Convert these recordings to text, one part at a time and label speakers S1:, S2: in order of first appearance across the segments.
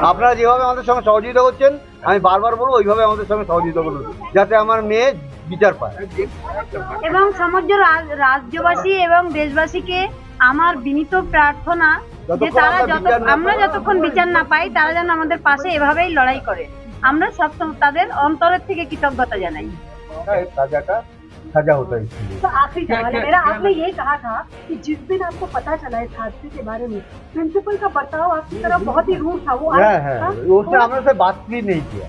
S1: আপনারা যেভাবে আমাদের সঙ্গে সহযোগিতা করছেন আমি বারবার বলব ওইভাবে আমাদের সঙ্গে সহযোগিতা করুন যাতে আমার মেয়ে বিচার পায়।
S2: এবং সমগ্র রাজ- রাজ্যবাসী এবং দেশবাসীকে আমার বিনীত প্রার্থনা যে তারা
S1: আমরা
S2: যত আমরা যতক্ষণ বিচার না পাই তারা যেন আমাদের পাশে এভাবেই লড়াই করে। আমরা সব তাদের অন্তরের থেকে কৃতজ্ঞতা জানাই।
S1: सजा होता है इसमें
S3: तो आखिरी सवाल है मेरा आपने ये कहा था कि जिस दिन आपको पता चला इस हादसे के बारे में प्रिंसिपल का बर्ताव आपकी तरफ़ बहुत ही रूढ़ था वो
S1: हाँ? उसने हमने से बात भी नहीं किया।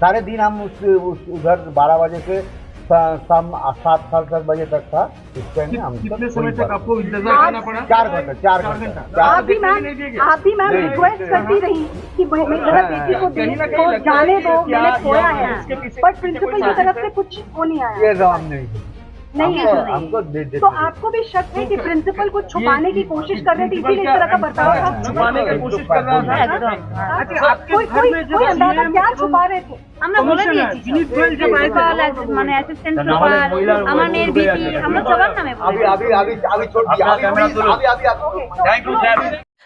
S1: सारे दिन हम उस उधर बारह बजे से शाम सात साल सात बजे तक था इस टाइम में हम
S4: कितने समय तक आपको इंतज़ार करना पड़ा?
S1: चार घंटा चार घंटा।
S3: आप भी मैम आप भी मैम रिक्वेस्ट करती रही कि मेरी
S1: हाँ,
S3: बेटी को
S4: देने
S3: देख
S4: ना
S3: तो
S4: है
S3: जाने
S4: कि
S3: दो मैंने खोया है। बट
S4: कुछ
S3: प्रिंसिपल की तरफ़ से कुछ वो नहीं आया।
S1: ये राम नहीं
S3: नहीं
S1: हमको
S3: है
S1: हमको दे दे
S3: तो आपको भी शक है कि प्रिंसिपल को छुपाने की कोशिश कर रहे थे इसीलिए इस तरह का बर्ताव था
S4: छुपाने की कोशिश कर रहा था
S2: একদম
S4: अच्छा आपके
S3: कोई
S4: घर
S3: कोई
S4: में जब
S3: कोई अंदाजा
S4: CM
S3: क्या छुपा रहे थे
S2: আমরা বলে দিয়েছি
S4: Principal जब आए थे,
S2: প্রিন্সিপাল মানে অ্যাসিস্ট্যান্ট প্রিন্সিপাল আমার মেয়ের বিপি আমরা সবার নামে
S1: अभी
S2: বলে
S1: अभी अभी अभी छोड़ दिया अभी अभी अभी अभी अभी
S4: थैंक यू सर